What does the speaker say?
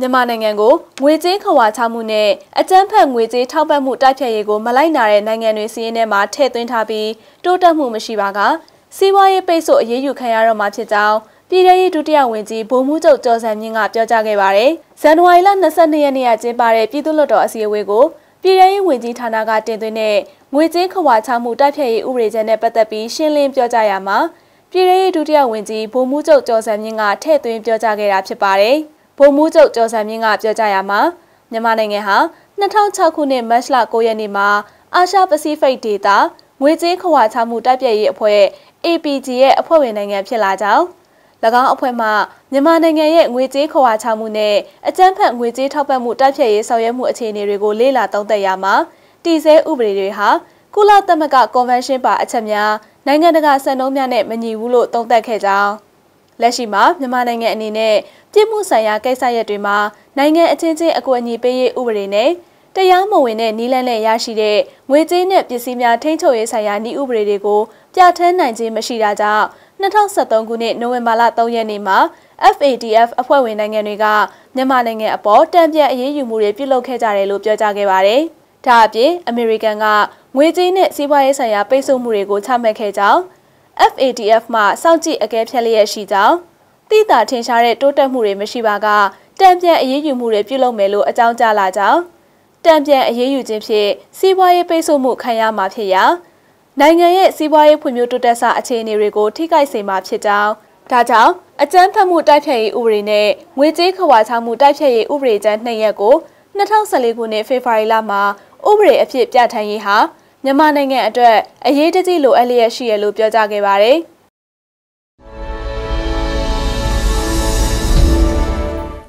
မြန်မာနိုင်ငံကိုငွေကြေးခွာချမှုနဲ့အကြမ်းဖက်ငွေကြေးထောက်ပံ့မှုတိုက်ဖြတ်ရေးကိုမလိုက်နာတဲ့နိုင်ငံတွေစီးရင်ထဲမှာထည့်သွင်းထားပြီးတိုးတက်မှုမရှိပါကစီးပွားရေးပိတ်ဆို့အရေးယူခံရတော့မှာဖြစ်ကြောင်းပြည်ထရေးဒုတိယဝန်ကြီးဗိုလ်မှူးချုပ်ကျော်စံမြင့်ကပြောကြားခဲ့ပါတယ်။ဇန်နဝါရီလ22ရက်နေ့ကကျင်းပတဲ့ပြည်သူ့လွှတ်တော်အစည်းအဝေးကိုပြည်ထရေးဝန်ကြီးဌာနကတင်သွင်းတဲ့ငွေကြေးခွာချမှုတိုက်ဖြတ်ရေးဥပဒေချက်နဲ့ပတ်သက်ပြီးရှင်းလင်းပြောကြားရမှာပြည်ထရေးဒုတိယဝန်ကြီးဗိုလ်မှူးချုပ်ကျော်စံမြင့်ကထည့်သွင်းပြောကြားခဲ့တာဖြစ်ပါတယ်။ ဗိုလ်မှူးချုပ်ကျော်စံမြင့်ကပြောကြားရမှာမြန်မာနိုင်ငံဟာ2006ခုနှစ်မတ်လ9ရက်နေ့မှာအာရှပစိဖိတ်ဒေသငွေကြေးခွာချမှုတိုက်ပြည့်ရေးအဖွဲ့ APG ရဲ့အဖွဲ့ဝင်နိုင်ငံဖြစ်လာကြောင်း၎င်းအဖွဲ့မှမြန်မာနိုင်ငံရဲ့ငွေကြေးခွာချမှုနဲ့အကြမ်းဖက်ငွေကြေးထောက်ပံ့မှုတိုက်ဖြတ်ရေးဆောင်ရွက်မှုအခြေအနေတွေကိုလေ့လာသုံးသပ်ရမှာတည်ဆဲဥပဒေတွေဟာကုလသမဂ္ဂကွန်ဗင်းရှင်းပါအချက်များနိုင်ငံတကာစံနှုန်းများနဲ့မညီဘူးလို့သုံးသပ်ခဲ့ကြောင်း လက်ရှိမှာမြန်မာနိုင်ငံအနေနဲ့ပြစ်မှုဆိုင်ရာကိစ္စရပ်တွေမှာနိုင်ငံအချင်းချင်းအကူအညီပေးရေးဥပဒေနဲ့တရားမဝင်တဲ့နီးလန်းနဲ့ရရှိတဲ့ငွေကြေးနဲ့ပစ္စည်းများထိန်းချုပ်ရေးဆိုင်ရာဤဥပဒေတွေကိုပြဋ္ဌာန်းနိုင်ခြင်းမရှိတာကြောင့်2023ခုနှစ်နိုဝင်ဘာလ3ရက်နေ့မှာ FATF အဖွဲ့ဝင်နိုင်ငံတွေကမြန်မာနိုင်ငံအပေါ်တံပြန်အရေးယူမှုတွေပြုလုပ်ခဲ့ကြတယ်လို့ပြောကြားခဲ့ပါတယ်။ဒါအပြင်အမေရိကန်ကငွေကြေးနဲ့စီးပွားရေးဆိုင်ရာပိတ်ဆို့မှုတွေကိုချမှတ်ခဲ့ကြောင်း FATF မှစောင့်ကြည့်အကဲဖြတ်လျက်ရှိကြောင်းတိတာထင်ရှားတဲ့တိုးတက်မှုတွေမရှိပါကတံပြန်အရေးယူမှုတွေပြုလုပ်မယ်လို့အကြောင်းကြားလာကြောင်းတံပြန်အရေးယူခြင်းဖြင့်စီးပွားရေးပိတ်ဆို့မှုခံရမှာဖြစ်ရာနိုင်ငံရဲ့စီးပွားရေးဖွံ့ဖြိုးတိုးတက်စအခြေအနေတွေကိုထိခိုက်စေမှာဖြစ်ကြောင်းဒါကြောင့်အကြမ်းဖက်မှုတိုက်ဖျက်ရေးဥပဒေနဲ့ငွေကြေးခွာချမှုတိုက်ဖျက်ရေးဥပဒေကျမ်းနှစ်ရပ်ကို2014ခုနှစ်ဖေဖော်ဝါရီလမှာဥပဒေအဖြစ်ပြဋ္ဌာန်းရေးဟာ မြန်မာနိုင်ငံအတွက်အရေးတကြီးလိုအပ်လျက်ရှိရလို့ပြောကြားခဲ့ပါတယ်။